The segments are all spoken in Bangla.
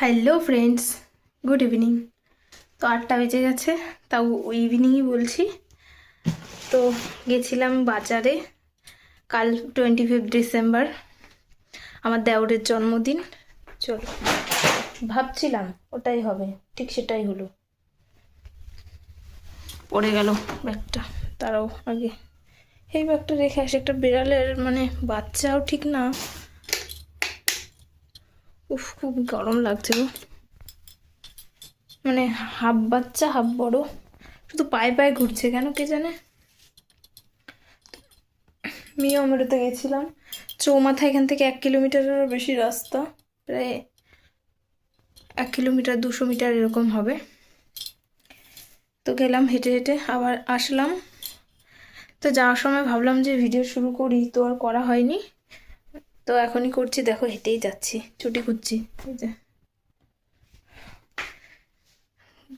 হ্যালো ফ্রেন্ডস গুড ইভিনিং তো আটটা বেজে গেছে, তাও ইভিনিংই বলছি। তো গেছিলাম বাজারে কাল টোয়েন্টি ফিফথ ডিসেম্বর আমার দেওরের জন্মদিন। চলো, ভাবছিলাম ওটাই হবে, ঠিক সেটাই হলো। পড়ে গেল ব্যাগটা তারাও আগে। এই ব্যাগটা রেখে আসে, একটা বিড়ালের মানে বাচ্চাও ঠিক না। উফ, খুব গরম লাগছে গো। মানে হাফ বাচ্চা, হাফ বড়। শুধু পায়ে পায়ে ঘুরছে কেন কে জানে? মেয়ে অমরতে গেছিলাম। চৌমাথা এখান থেকে এক কিলোমিটারেরও বেশি রাস্তা। প্রায় এক কিলোমিটার, দুশো মিটার এরকম হবে। তো গেলাম হেঁটে হেঁটে, আবার আসলাম। তো যাওয়ার সময় ভাবলাম যে ভিডিও শুরু করি, তো আর করা হয়নি। তো এখনই করছি, দেখো হেঁটেই যাচ্ছি, ছুটি খুঁজছি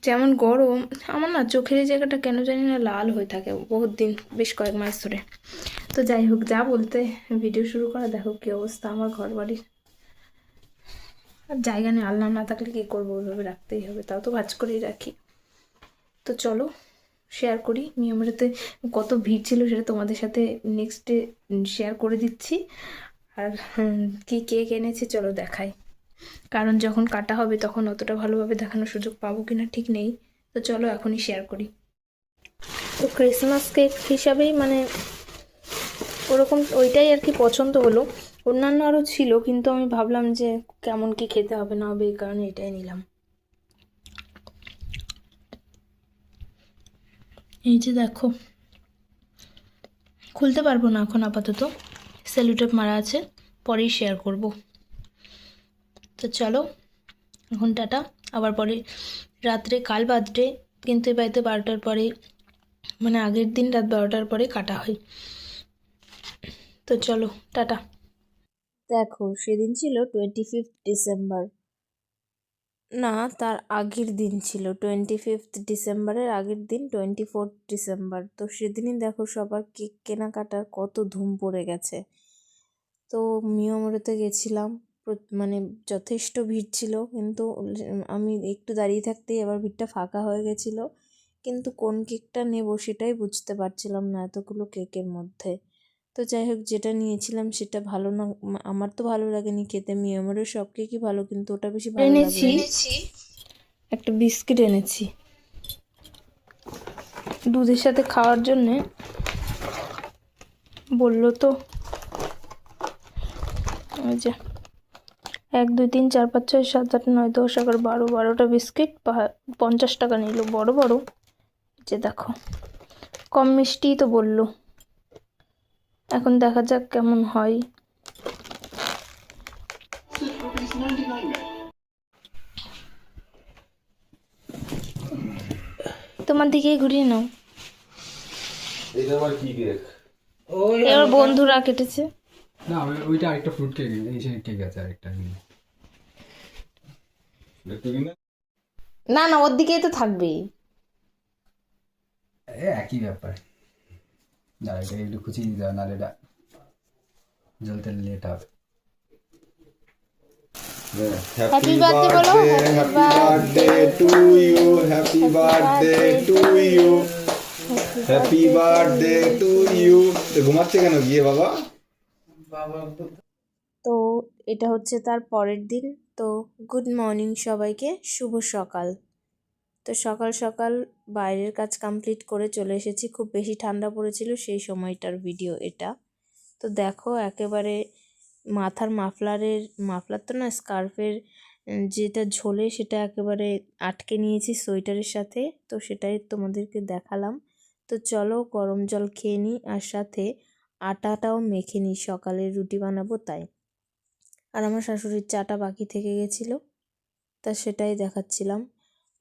যেমন গরম, আমার না চোখের এই জায়গাটা কেন জানি না লাল হয়ে থাকে বহুত দিন, বেশ কয়েক মাস ধরে। তো যাই হোক, যা বলতে ভিডিও শুরু করা, দেখো কী অবস্থা আমার ঘর বাড়ির আর জায়গা নেই আল্লাহ না থাকলে কী করব, ওইভাবে রাখতেই হবে, তাও তো ভাজ করেই রাখি। তো চলো শেয়ার করি মিয়ামারিতে কত ভিড় ছিল সেটা তোমাদের সাথে নেক্সট ডে শেয়ার করে দিচ্ছি। আর কি কেক এনেছে চলো দেখাই। কারণ যখন কাটা হবে তখন অতটা ভালোভাবে দেখানোর সুযোগ পাবো কিনা ঠিক নেই। তো চলো এখনই শেয়ার করি। তো ক্রিসমাস কেক হিসাবেই মানে ওরকম ওইটাই আর কি পছন্দ হলো। অন্যান্য আরও ছিল, কিন্তু আমি ভাবলাম যে কেমন কি খেতে হবে না হবে এই কারণে এটাই নিলাম। এই যে দেখো, খুলতে পারব না এখন আপাতত। সেলুটেপ মারা আছে, পরেই শেয়ার করব। তো চলো, এখন টাটা। আবার পরে রাত্রে, কাল বাদরে, কিন্তু এই বাড়িতে বারোটার পরে মানে আগের দিন রাত বারোটার পরে কাটা হয়। তো চলো, টাটা। দেখো, সেদিন ছিল টোয়েন্টি ফিফথ ডিসেম্বর না, তার আগের দিন ছিল। টোয়েন্টি ফিফথ ডিসেম্বরের আগের দিন টোয়েন্টি ফোর্থ ডিসেম্বর। তো সেদিনই দেখো সবার কেক কেনাকাটার কত ধুম পড়ে গেছে। তো মিয়ামরেতে গেছিলাম মানে যথেষ্ট ভিড় ছিল, কিন্তু আমি একটু দাঁড়িয়ে থাকতেই আবার ভিড়টা ফাঁকা হয়ে গেছিল। কিন্তু কোন কেকটা নেব সেটাই বুঝতে পারছিলাম না এতগুলো কেকের মধ্যে। তো যাই হোক যেটা নিয়েছিলাম সেটা ভালো না আমার তো ভালো লাগেনি খেতে মিয়ামরের সব কেকই ভালো কিন্তু ওটা বেশি ভালো এনেছি। একটা বিস্কিট এনেছি। দুধের সাথে খাওয়ার জন্যে বলল তো। ওই যে এক দুই তিন চার পাঁচ ছয় সাত আট নয় দশ এগারো বারো বারোটা বিস্কিট পা- পঞ্চাশ টাকা নিল বড় বড়। যে দেখো কম মিষ্টিই তো বলল। এখন দেখা যাক কেমন হয়। তোমার দিকেই ঘুরিয়ে নাও। এটা আবার কি কেক? ওই এবার বন্ধুরা কেটেছে। না ওইটা আরেকটা ফ্রুট কেক এই সেই কেক আছে আরেকটা না না ওর দিকেই তো থাকবেই। একই ব্যাপার। না এটা একটু খুঁচিয়ে দিতে হবে নাহলে এটা জ্বলতে লেট হবে। হ্যাপি বার্থডে বলো happy birthday to you happy birthday to you happy birthday to you ঘুমাচ্ছে কেন গিয়ে বাবা? তো এটা হচ্ছে তার পরের দিন। তো গুড মর্নিং সবাইকে শুভ সকাল। তো সকাল সকাল বাইরের কাজ কমপ্লিট করে চলে এসেছি। খুব বেশি ঠান্ডা পড়েছিল সেই সময়টার ভিডিও এটা। তো দেখো, একেবারে মাথার মাফলারের, মাফলার তো না স্কার্ফের যেটা ঝোলে সেটা একেবারে আটকে নিয়েছি সোয়েটারের সাথে। তো সেটাই তোমাদেরকে দেখালাম। তো চলো গরম জল খেয়ে নিই আর সাথে আটাটাও মেখে নিই। সকালে রুটি বানাবো তাই। আর আমার শাশুড়ির চাটা বাকি থেকে গেছিল, তা সেটাই দেখাচ্ছিলাম।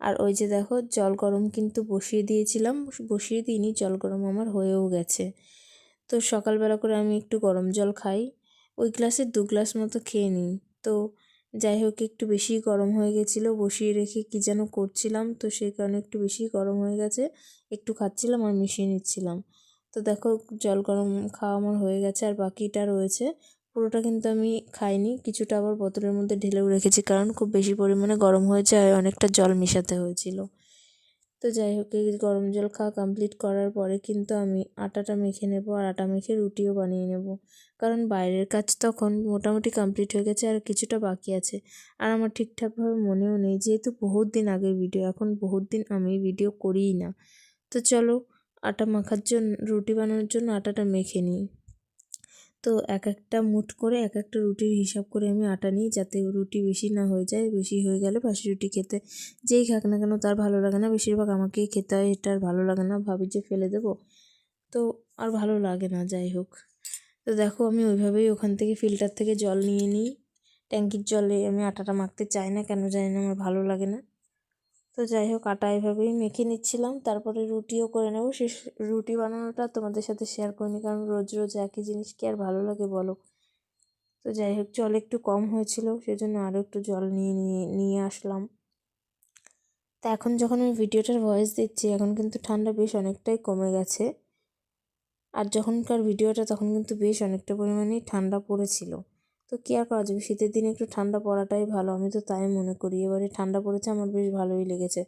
আর ওই যে দেখো, জল গরম কিন্তু বসিয়ে দিয়েছিলাম। বসিয়ে দিইনি, জল গরম আমার হয়েও গেছে। তো সকালবেলা করে আমি একটু গরম জল খাই। ওই গ্লাসে দু গ্লাস মতো খেয়ে নিই। তো যাই হোক, একটু বেশি গরম হয়ে গেছিল, বসিয়ে রেখে কী যেন করছিলাম। তো সেই কারণে একটু বেশি গরম হয়ে গেছে। একটু খাচ্ছিলাম আর মিশিয়ে নিচ্ছিলাম। তো দেখো, জল গরম খাওয়া আমার হয়ে গেছে আর বাকিটা রয়েছে। পুরোটা কিন্তু আমি খাইনি। কিছুটা আবার বোতলের মধ্যে ঢেলেও রেখেছি কারণ খুব বেশি পরিমাণে গরম হয়েছে যায় অনেকটা জল মেশাতে হয়েছিল। তো যাই হোক, এই গরম জল খাওয়া কমপ্লিট করার পরে কিন্তু আমি আটাটা মেখে নেব আর আটা মেখে রুটিও বানিয়ে নেব। কারণ বাইরের কাজ তখন মোটামুটি কমপ্লিট হয়ে গেছে আর কিছুটা বাকি আছে। আর আমার ঠিকঠাকভাবে মনেও নেই, যেহেতু বহুত দিন আগের ভিডিও এখন বহুত দিন আমি ভিডিও করিই না। তো চলো, আটা মাখার জন্য, রুটি বানানোর জন্য আটাটা মেখে নিই। তো এক একটা মুঠ করে এক একটা রুটির হিসাব করে আমি আটা নিই যাতে রুটি বেশি না হয়ে যায়, বেশি হয়ে গেলে বাসি রুটি খেতে। যেই খাক না কেন তার ভালো লাগে না, বেশিরভাগ আমাকেই খেতে হয়, এটা আর ভালো লাগে না, ভাবি যে ফেলে দেবো। তো আর ভালো লাগে না, যাই হোক। তো দেখো আমি ওইভাবেই ওখান থেকে ফিল্টার থেকে জল নিয়ে নিই। ট্যাঙ্কির জলে আমি আটাটা মাখতে চাই না, কেন জানি না আমার ভালো লাগে না। তো যাই হোক, আটা এভাবেই মেখে নিচ্ছিলাম। তারপরে রুটিও করে নেব। সে, রুটি বানানোটা তোমাদের সাথে শেয়ার করিনি, কারণ রোজ রোজ একই জিনিস কি আর ভালো লাগে বলো? তো যাই হোক, জল একটু কম হয়েছিল, সেজন্য আরও একটু জল নিয়ে নিয়ে আসলাম। তা এখন যখন আমি ভিডিওটার ভয়েস দিচ্ছি, এখন কিন্তু ঠান্ডা বেশ অনেকটাই কমে গেছে। আর যখনকার ভিডিওটা, তখন কিন্তু বেশ অনেকটা পরিমাণেই ঠান্ডা পড়েছিল। তো কী আর করা যাবে? শীতের দিনে একটু ঠান্ডা পড়াটাই ভালো। আমি তো তাই মনে করি। এবারে ঠান্ডা পড়েছে, আমার বেশ ভালোই লেগেছে।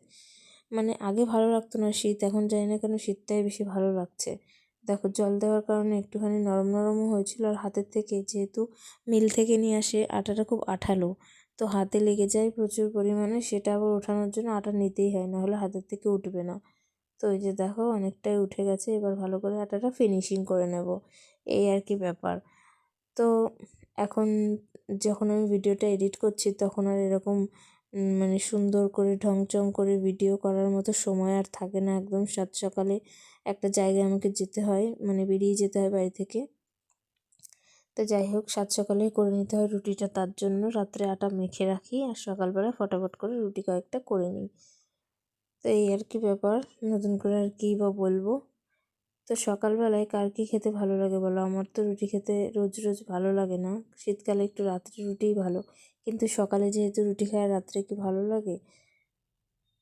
মানে আগে ভালো লাগতো না শীত, এখন জানি না কেন শীতটাই বেশি ভালো লাগছে। দেখো, জল দেওয়ার কারণে একটুখানি নরম নরমও হয়েছিল আর হাতের থেকে যেহেতু মিল থেকে নিয়ে আসে, আটাটা খুব আঠালো। তো হাতে লেগে যায় প্রচুর পরিমাণে, সেটা আবার ওঠানোর জন্য আটা নিতেই হয় না হলে হাতের থেকে উঠবে না। তো ওই যে দেখো, অনেকটাই উঠে গেছে, এবার ভালো করে আটাটা ফিনিশিং করে নেব। এই আর কি ব্যাপার। তো এখন যখন আমি ভিডিওটা এডিট করছি তখন আর এরকম মানে সুন্দর করে ঢংচং করে ভিডিও করার মতো সময় আর থাকে না একদম। সাত সকালে একটা জায়গায় আমাকে যেতে হয় মানে বেরিয়ে যেতে হয় বাড়ি থেকে। তো যাই হোক, সাত সকালে করে নিতে হয় রুটিটা তার জন্য। রাত্রে আটা মেখে রাখি আর সকালবেলা ফটাফট করে রুটি কয়েকটা করে নিই। তো এই আর কি ব্যাপার, নতুন করে আর কী বা বলব। তো সকালবেলায় কার কী খেতে ভালো লাগে বলো? আমার তো রুটি খেতে রোজ রোজ ভালো লাগে না। শীতকালে একটু রাত্রে রুটিই ভালো। কিন্তু সকালে যেহেতু রুটি খায়, রাত্রে কি ভালো লাগে?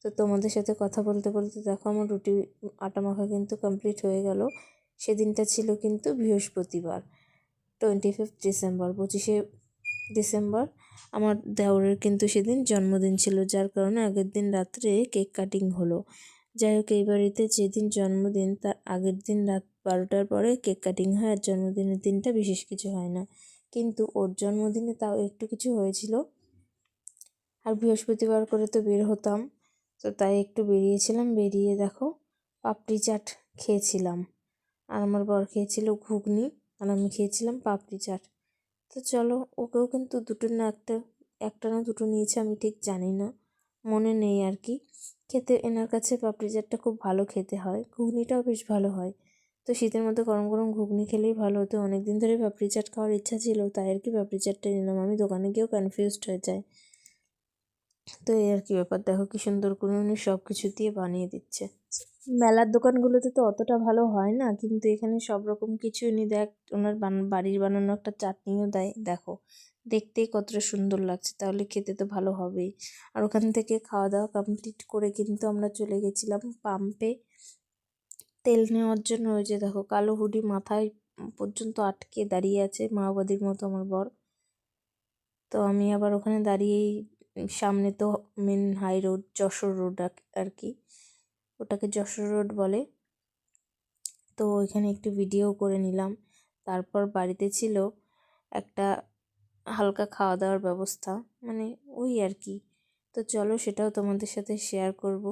তো তোমাদের সাথে কথা বলতে বলতে দেখো আমার রুটি আটা মাখা কিন্তু কমপ্লিট হয়ে গেল। সেদিনটা ছিল কিন্তু বৃহস্পতিবার টোয়েন্টি ফিফথ ডিসেম্বর পঁচিশে ডিসেম্বর আমার দেওরের কিন্তু সেদিন জন্মদিন ছিল, যার কারণে আগের দিন রাত্রে কেক কাটিং হলো। যাই হোক, এই বাড়িতে যেদিন জন্মদিন, তার আগের দিন রাত বারোটার পরে কেক কাটিং হয় আর জন্মদিনের দিনটা বিশেষ কিছু হয় না। কিন্তু ওর জন্মদিনে তাও একটু কিছু হয়েছিল। আর বৃহস্পতিবার করে তো বের হতাম, তো তাই একটু বেরিয়েছিলাম। বেরিয়ে দেখো, পাপড়ি চাট খেয়েছিলাম। আর আমার বর খেয়েছিল ঘুগনি, আর আমি খেয়েছিলাম পাপড়ি চাট। তো চলো, ওকেও কিন্তু দুটো না, একটা একটা না দুটো নিয়েছে, আমি ঠিক জানি না। মনে নেই আর কি। খেতে, এনার কাছে পাপড়ি চাটটা খুব ভালো খেতে হয়। ঘুগনিটাও বেশ ভালো হয়। তো শীতের মধ্যে গরম গরম ঘুগনি খেলেই ভালো হতো। অনেক দিন ধরে পাপড়ি চাট খাওয়ার ইচ্ছা ছিল, তাই আর কি পাপড়ি চাটটা নিলাম। আমি দোকানে গিয়েও কনফিউজড হয়ে যায় তো এই আর কি ব্যাপার। দেখো কি সুন্দর করে উনি সব কিছু দিয়ে বানিয়ে দিচ্ছে। মেলার দোকানগুলোতে তো অতটা ভালো হয় না, কিন্তু এখানে সব রকম কিছু উনি দেখ, ওনার বাড়ির বানানো একটা চাটনিও দেয়। দেখো দেখতেই কতটা সুন্দর লাগছে, তাহলে খেতে তো ভালো হবেই। আর ওখান থেকে খাওয়া দাওয়া কমপ্লিট করে কিন্তু আমরা চলে গেছিলাম পাম্পে তেল নেওয়ার জন্য ওই যে দেখো, কালো হুডি মাথায় পর্যন্ত আটকে দাঁড়িয়ে আছে মাওবাদীর মতো আমার বর। তো আমি আবার ওখানে দাঁড়িয়েই, সামনে তো main high road Jessore road আর কি, ওটাকে যশোর রোড বলে। তো ওইখানে একটু ভিডিও করে নিলাম। তারপর বাড়িতে ছিল একটা হালকা খাওয়া দাওয়ার ব্যবস্থা মানে ওই আর কি তো চলো সেটাও তোমাদের সাথে শেয়ার করব।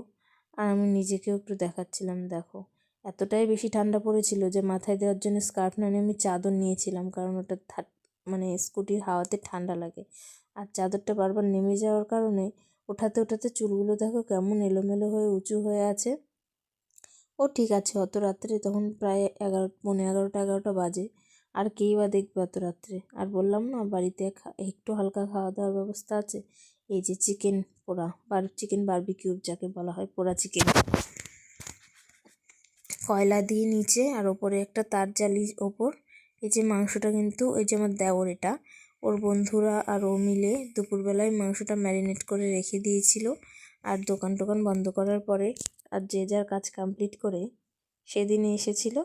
আর আমি নিজেকেও একটু দেখাচ্ছিলাম, দেখো। এতটাই বেশি ঠান্ডা পড়েছিল যে মাথায় দেওয়ার জন্য স্কার্ফ না আমি চাদর নিয়েছিলাম, কারণ ওটা মানে স্কুটির হাওয়াতে ঠান্ডা লাগে। আর চাদরটা বারবার নেমে যাওয়ার কারণে ওঠাতে ওঠাতে চুলগুলো দেখো কেমন এলোমেলো হয়ে, উঁচু হয়ে আছে। ও ঠিক আছে, অত রাত্রে তখন প্রায় এগারো পনেরো এগারোটা এগারোটা বাজে। আর কেই বা দেখবে অত রাত্রে? আর বললাম না, বাড়িতে একটু হালকা খাওয়া দাওয়ার ব্যবস্থা আছে। এই যে চিকেন পোড়া, বার, চিকেন বারবিকিউব যাকে বলা হয়, পোড়া চিকেন। কয়লা দিয়ে নিচে আর ওপরে একটা তার জালি ওপর। এই যে মাংসটা কিন্তু, এই যে আমার দেওর এটা। ওর বন্ধুরা আর ও মিলে দুপুরবেলায় মাংসটা ম্যারিনেট করে রেখে দিয়েছিল। আর দোকান টোকান বন্ধ করার পরে আর যে যার কাজ কমপ্লিট করে সেদিনে এসেছিল।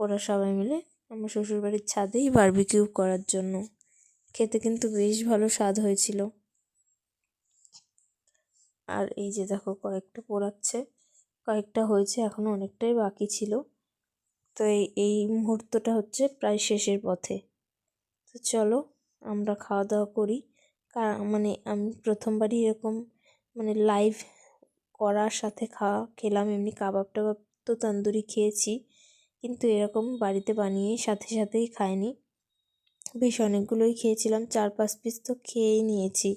ওরা সবাই মিলে আমার শ্বশুরবাড়ির ছাদেই বারবিকিউ করার জন্য। খেতে কিন্তু বেশ ভালো স্বাদ হয়েছিল। আর এই যে দেখো, কয়েকটা পোড়াচ্ছে। কয়েকটা হয়েছে এখনও অনেকটাই বাকি ছিল। তো এই এই মুহূর্তটা হচ্ছে প্রায় শেষের পথে। তো চলো, আমরা খাওয়া দাওয়া করি মানে আমি প্রথমবারই এরকম মানে লাইভ করার সাথে খাওয়া, খেলাম, এমনি কাবাব টাবাব তো তন্দুরি খেয়েছি। কিন্তু এরকম বাড়িতে বানিয়ে সাথে সাথেই খাইনি। বেশ অনেকগুলোই খেয়েছিলাম, চার পাঁচ পিস তো খেয়েই নিয়েছি।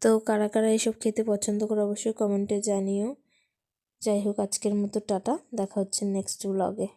তো কারা কারা এসব খেতে পছন্দ করে অবশ্যই কমেন্টে জানিও। যাই হোক, আজকের মতো টাটা, দেখা হচ্ছে নেক্সট ব্লগে